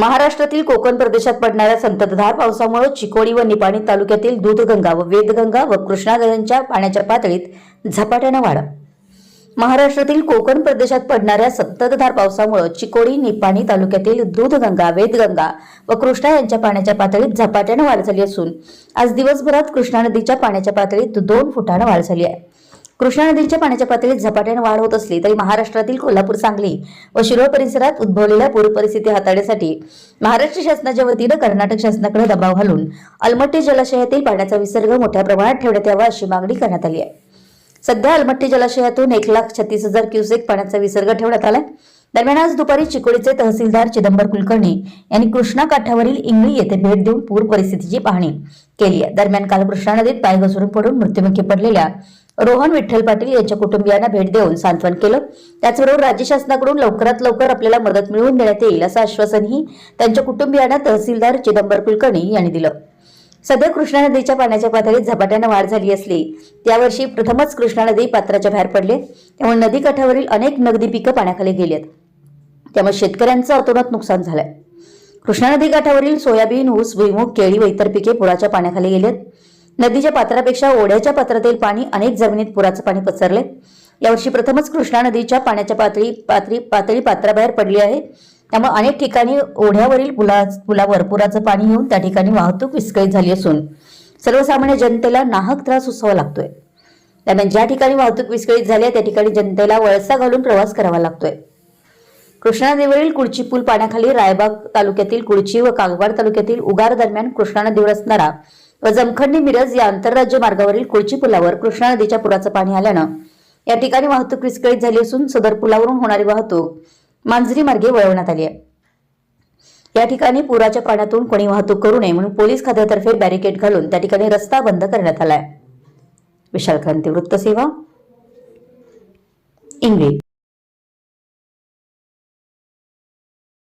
महाराष्ट्रातील कोकण प्रदेशात पडणाऱ्या संततधार पावसामुळे चिकोडी व निपाणी तालुक्यातील दूधगंगा व वेदगंगा व कृष्णा नद्यांच्या पाण्याच्या पातळीत झपाट्यानं वाढ. महाराष्ट्रातील कोकण प्रदेशात पडणाऱ्या संततधार पावसामुळे चिकोडी निपाणी तालुक्यातील दूधगंगा वेदगंगा व कृष्णा यांच्या पाण्याच्या पातळीत झपाट्यानं वाढ झाली असून आज दिवसभरात कृष्णा नदीच्या पाण्याच्या पातळीत दोन फुटानं वाढ झाली आहे. कृष्णा नदीच्या पाण्याच्या पातळीत झपाट्याने वाढ होत असली तरी महाराष्ट्रातील कोल्हापूर सांगली व शिरोळ परिसरात उद्भवलेल्या पूर परिस्थिती हाताळण्यासाठी महाराष्ट्र शासनाच्या वतीनं कर्नाटक शासनाकडे दबाव घालून अलमट्टी जलाशयातील पाण्याचा विसर्ग मोठ्या प्रमाणात ठेवण्यात यावा अशी मागणी करण्यात आली आहे. सध्या अलमट्टी जलाशयातून एक लाख छत्तीस हजार क्युसेक पाण्याचा विसर्ग ठेवण्यात आलाय. दरम्यान आज दुपारी चिकोडीचे तहसीलदार चिदंबर कुलकर्णी यांनी कृष्णा काठावरील इंगळी येथे भेट देऊन पूर परिस्थितीची पाहणी केली आहे. दरम्यान काल कृष्णा नदीत पाय घसरून पडून मृत्युमुखी पडलेल्या रोहन विठ्ठल पाटील यांच्या कुटुंबियांना भेट देऊन सांत्वन केलं. त्याचबरोबर राज्य शासनाकडून लवकरात लवकर आपल्याला मदत मिळवून देण्यात येईल असं आश्वासनही त्यांच्या कुटुंबियांना तहसीलदार चिदंबर कुलकर्णी यांनी दिलं. सध्या कृष्णा नदीच्या पाण्याच्या पातळीत झपाट्यानं वाढ झाली असली त्यावर्षी प्रथमच कृष्णा नदी पात्राच्या बाहेर पडले. त्यामुळे नदीकाठावरील अनेक नगदी पिकं पाण्याखाली गेली आहेत त्यामुळे शेतकऱ्यांचं अतोनात नुकसान झालंय. कृष्णा नदी काठावरील सोयाबीन ऊस भुईमूग केळी व इतर पिके पुराच्या पाण्याखाली गेलेत नदीच्या पात्रापेक्षा ओढ्याच्या पात्रातील पाणी अनेक जमिनीत पुराचं पाणी पसरले. यावर्षी प्रथमच कृष्णा नदीच्या पाण्याच्या पातळी पातळी पातळी पात्राबाहेर पडली आहे. त्यामुळे अनेक ठिकाणी ओढ्यावरील पुला पुलावर पुराचं पाणी येऊन त्या ठिकाणी वाहतूक विस्कळीत झाली असून सर्वसामान्य जनतेला नाहक त्रास उसावा लागतोय. दरम्यान ज्या ठिकाणी वाहतूक विस्कळीत झाली आहे त्या ठिकाणी जनतेला वळसा घालून प्रवास करावा लागतोय. कृष्णा नदीवरील कुळची पूल पाण्याखाली रायबाग तालुक्यातील कुळची व कागवाड तालुक्यातील उगार दरम्यान कृष्णा नदीवर असणारा व जमखंडी मिरज या आंतरराज्य मार्गावरील कुळची पुलावर कृष्णा नदीच्या पुराचं पाणी आल्यानं या ठिकाणी वाहतूक विस्कळीत झाली असून सदर पुलावरून होणारी वाहतूक मांजरी मार्गे वळवण्यात आली आहे. या ठिकाणी पुराच्या पाण्यातून कोणी वाहतूक करू नये म्हणून पोलीस खात्यातर्फे बॅरिकेड घालून त्या ठिकाणी रस्ता बंद करण्यात आलाय. विशाल क्रांती वृत्तसेवा इंग्लिश.